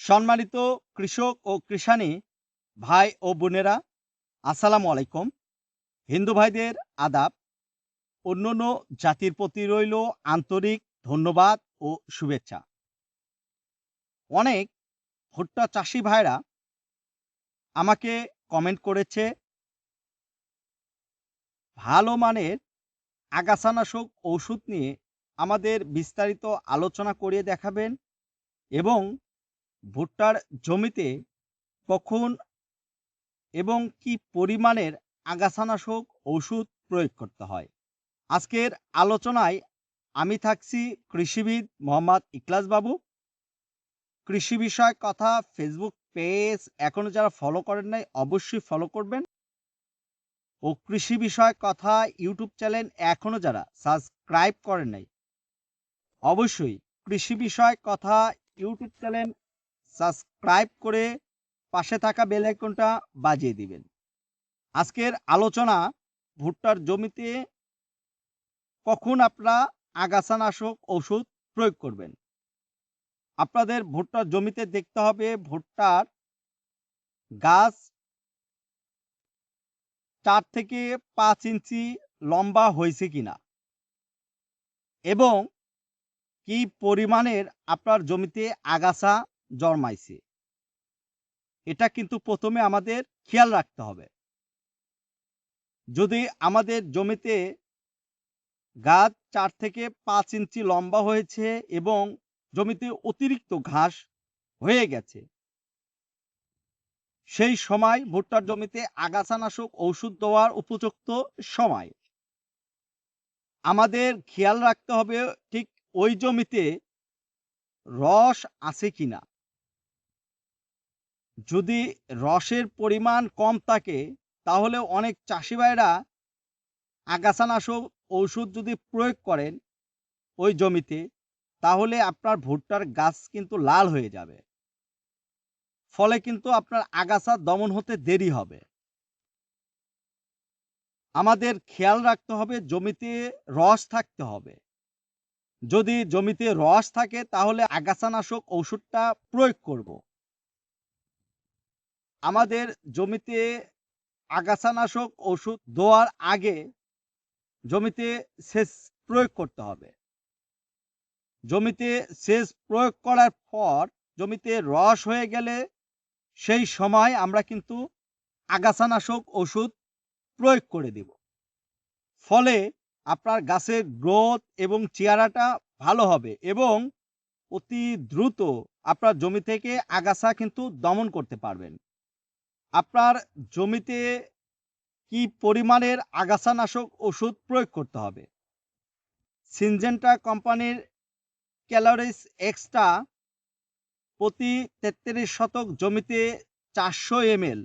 সম্মানিত কৃষক ও কৃষানী ভাই ও বোনেরা, আসসালামু আলাইকুম। হিন্দু ভাইদের আদাব, অন্যান্য জাতির প্রতি রইল আন্তরিক ধন্যবাদ ও শুভেচ্ছা। অনেক ভুট্টা চাষি ভাইরা আমাকে কমেন্ট করেছে, ভালো মানের আগাছানাশক ওষুধ নিয়ে আমাদের বিস্তারিত আলোচনা করিয়ে দেখাবেন এবং ভুট্টার জমিতে কখন এবং কি পরিমাণের আগাছানাশক ওষুধ প্রয়োগ করতে হয়? আজকের আলোচনায় আমি থাকছি কৃষিবিদ মোহাম্মদ ইকলাস বাবু কৃষি বিষয়ক কথা ফেসবুক পেজ এখনও যারা ফলো করেন নাই, অবশ্যই ফলো করবেন। ও কৃষি বিষয়ক কথা ইউটিউব চ্যানেল এখনও যারা সাবস্ক্রাইব করেন নাই, অবশ্যই কৃষি বিষয়ক কথা ইউটিউব চ্যানেল সাবস্ক্রাইব করে পাশে থাকা বেল আইকনটা বাজিয়ে দিবেন। আজকের আলোচনা ভুট্টার জমিতে কখন আপনারা আগাছানাশক ওষুধ প্রয়োগ করবেন? আপনাদের ভুট্টার জমিতে দেখতে হবে ভুট্টার গাছ চার থেকে পাঁচ ইঞ্চি লম্বা হয়েছে কিনা এবং কি পরিমাণের আপনার জমিতে আগাছা জন্মাইছে। এটা কিন্তু প্রথমে আমাদের খেয়াল রাখতে হবে। যদি আমাদের জমিতে গাছ চার থেকে পাঁচ ইঞ্চি লম্বা হয়েছে এবং জমিতে অতিরিক্ত ঘাস হয়ে গেছে, সেই সময় ভুট্টার জমিতে আগাছানাশক ঔষধ দেওয়ার উপযুক্ত সময়। আমাদের খেয়াল রাখতে হবে ঠিক ওই জমিতে রস আছে কিনা। যদি রসের পরিমাণ কম থাকে, তাহলে অনেক চাষি ভাইরা আগাছানাশক ওষুধ যদি প্রয়োগ করেন ওই জমিতে, তাহলে আপনার ভুট্টার গাছ কিন্তু লাল হয়ে যাবে। ফলে কিন্তু আপনার আগাছা দমন হতে দেরি হবে। আমাদের খেয়াল রাখতে হবে, জমিতে রস থাকতে হবে। যদি জমিতে রস থাকে, তাহলে আগাছানাশক ওষুধটা প্রয়োগ করব। আমাদের জমিতে আগাছানাশক ওষুধ দেওয়ার আগে জমিতে সেচ প্রয়োগ করতে হবে। জমিতে সেচ প্রয়োগ করার পর জমিতে রস হয়ে গেলে সেই সময় আমরা কিন্তু আগাছানাশক ওষুধ প্রয়োগ করে দেব। ফলে আপনার গাছের গ্রোথ এবং চেহারাটা ভালো হবে এবং অতি দ্রুত আপনার জমি থেকে আগাছা কিন্তু দমন করতে পারবেন। আপনার জমিতে কি পরিমাণের আগাছানাশক ওষুধ প্রয়োগ করতে হবে? সিনজেন্টা কোম্পানির ক্যালোরিস এক্সট্রা প্রতি তেত্রিশ শতক জমিতে চারশো এমএল।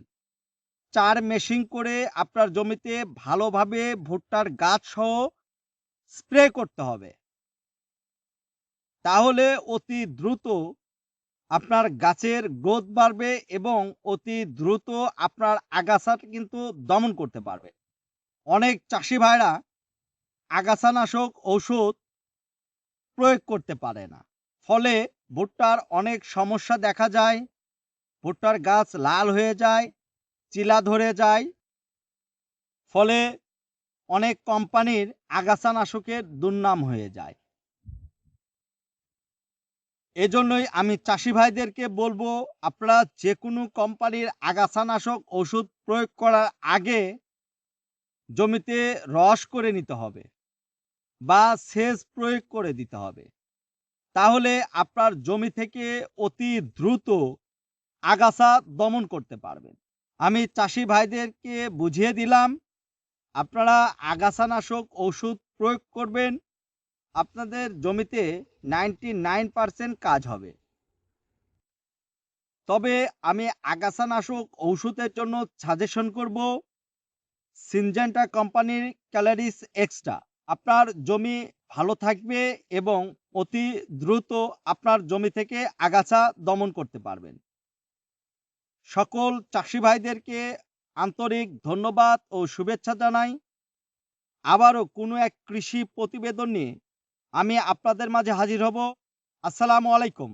চার মেশিং করে আপনার জমিতে ভালোভাবে ভুট্টার গাছ সহ স্প্রে করতে হবে। তাহলে অতি দ্রুত আপনার গাছের গ্রোথ বাড়বে এবং অতি দ্রুত আপনার আগাছাটা কিন্তু দমন করতে পারবে। অনেক চাষি ভাইরা আগাছানাশক ঔষধ প্রয়োগ করতে পারে না। ফলে ভুট্টার অনেক সমস্যা দেখা যায়, ভুট্টার গাছ লাল হয়ে যায়, চিলা ধরে যায়। ফলে অনেক কোম্পানির আগাছানাশকের দুর্নাম হয়ে যায়। এজন্যই আমি চাষি ভাইদেরকে বলব, আপনারা যে কোনো কোম্পানির আগাছানাশক ওষুধ প্রয়োগ করার আগে জমিতে রস করে নিতে হবে বা সেচ প্রয়োগ করে দিতে হবে। তাহলে আপনার জমি থেকে অতি দ্রুত আগাছা দমন করতে পারবেন। আমি চাষি ভাইদেরকে বুঝিয়ে দিলাম, আপনারা আগাছানাশক ওষুধ প্রয়োগ করবেন আপনাদের জমিতে নাইনটি নাইন পারসেন্ট কাজ হবে। তবে আমি আগাছানাশক ঔষধের জন্য সাজেশন করব সিনজেন্টা কোম্পানির ক্যালারিস এক্সট্রা। আপনার জমি ভালো থাকবে এবং অতি দ্রুত আপনার জমি থেকে আগাছা দমন করতে পারবেন। সকল চাষি ভাইদেরকে আন্তরিক ধন্যবাদ ও শুভেচ্ছা জানাই। আবারও কোনো এক কৃষি প্রতিবেদন নিয়ে আমি আপনাদের মাঝে হাজির হব। আসসালামু আলাইকুম।